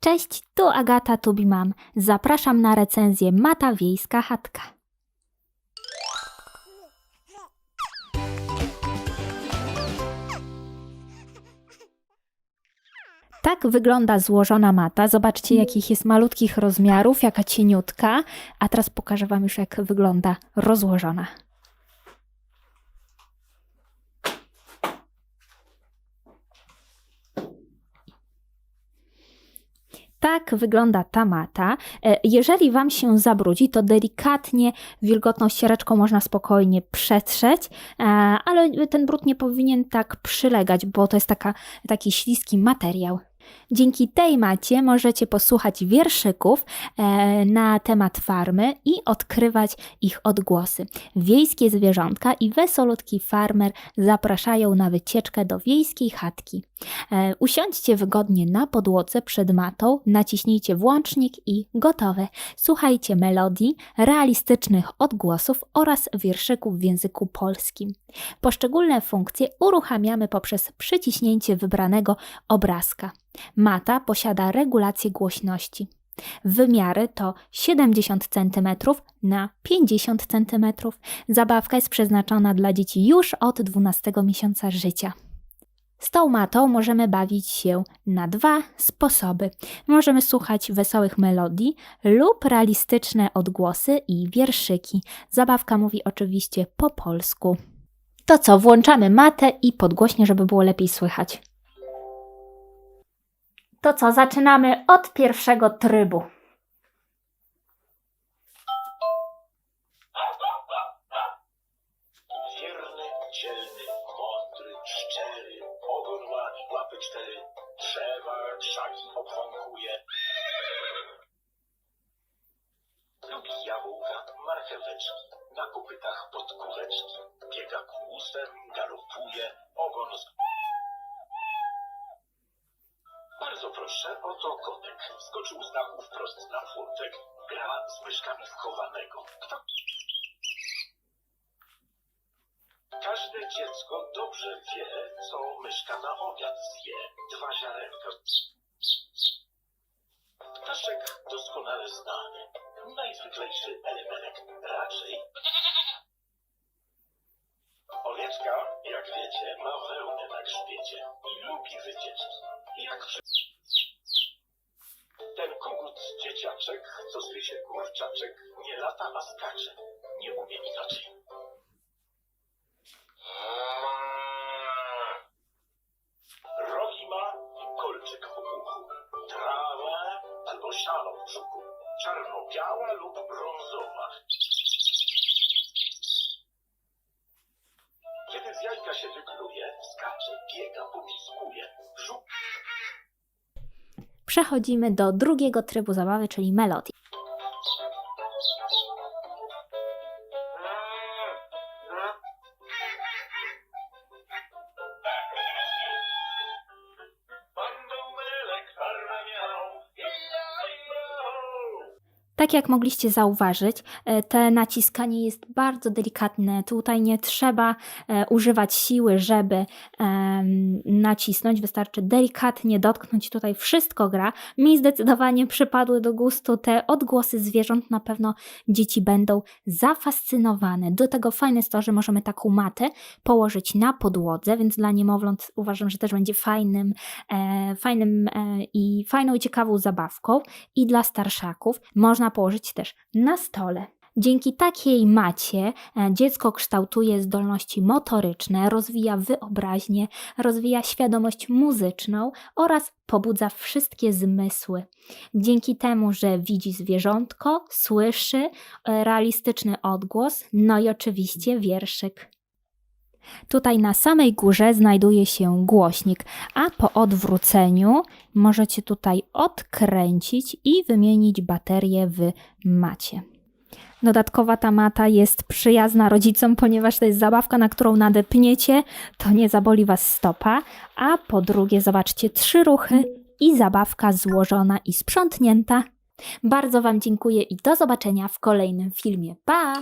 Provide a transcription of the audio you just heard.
Cześć, tu Agata Tubimam. Zapraszam na recenzję Mata Wiejska Chatka. Tak wygląda złożona mata. Zobaczcie, jakich jest malutkich rozmiarów, jaka cieniutka. A teraz pokażę Wam już, jak wygląda rozłożona. Tak wygląda ta mata. E, Jeżeli Wam się zabrudzi, to delikatnie wilgotną ściereczką można spokojnie przetrzeć, e, ale ten brud nie powinien tak przylegać, bo to jest taka, taki śliski materiał. Dzięki tej macie możecie posłuchać wierszyków e, na temat farmy i odkrywać ich odgłosy. Wiejskie zwierzątka i wesolutki farmer zapraszają na wycieczkę do wiejskiej chatki. E, Usiądźcie wygodnie na podłodze przed matą, naciśnijcie włącznik i gotowe. Słuchajcie melodii, realistycznych odgłosów oraz wierszyków w języku polskim. Poszczególne funkcje uruchamiamy poprzez przyciśnięcie wybranego obrazka. Mata posiada regulację głośności. Wymiary to 70 cm na 50 cm. Zabawka jest przeznaczona dla dzieci już od 12 miesiąca życia. Z tą matą możemy bawić się na dwa sposoby. Możemy słuchać wesołych melodii lub realistyczne odgłosy i wierszyki. Zabawka mówi oczywiście po polsku. To co, włączamy matę i podgłośnie, żeby było lepiej słychać. To co, zaczynamy od pierwszego trybu. Krzaki obwąchuje. Lubi jabłka, marcheweczki, na kopytach pod kuleczki, biega kłusem, galopuje, ogon z... Bardzo proszę, oto kotek. Skoczył z dachu wprost na furtek, gra z myszkami wchowanego. Kto Każde dziecko dobrze wie, co myszka na obiad zje. Dwa ziarenka. Ptaszek doskonale znany. Najzwyklejszy elemenek raczej. Owieczka, jak wiecie, ma wełnę na grzbiecie i lubi wycieczki. Jak przy... Ten kogut dzieciaczek, co zwie się kurczaczek, nie lata, a skacze. Nie umie inaczej. Czarno-biała lub brązowa. Kiedy z jajka się wykluje, skacze, biega, pomiskuje, brzuch Przechodzimy do drugiego trybu zabawy, czyli melodii. Tak jak mogliście zauważyć, e, te naciskanie jest bardzo delikatne. Tutaj nie trzeba e, używać siły, żeby nacisnąć. Wystarczy delikatnie dotknąć. Tutaj wszystko gra. Mi zdecydowanie przypadły do gustu te odgłosy zwierząt. Na pewno dzieci będą zafascynowane. Do tego fajne jest to, że możemy taką matę położyć na podłodze, więc dla niemowląt uważam, że też będzie fajnym, e, fajnym i fajną i ciekawą zabawką. I dla starszaków można położyć też na stole. Dzięki takiej macie e, dziecko kształtuje zdolności motoryczne, rozwija wyobraźnię, rozwija świadomość muzyczną oraz pobudza wszystkie zmysły. Dzięki temu, że widzi zwierzątko, słyszy e, realistyczny odgłos, no i oczywiście wierszyk. Tutaj na samej górze znajduje się głośnik, a po odwróceniu możecie tutaj odkręcić i wymienić baterię w macie. Dodatkowa ta mata jest przyjazna rodzicom, ponieważ to jest zabawka, na którą nadepniecie, to nie zaboli Was stopa. A po drugie, zobaczcie, trzy ruchy i zabawka złożona i sprzątnięta. Bardzo Wam dziękuję i do zobaczenia w kolejnym filmie. Pa!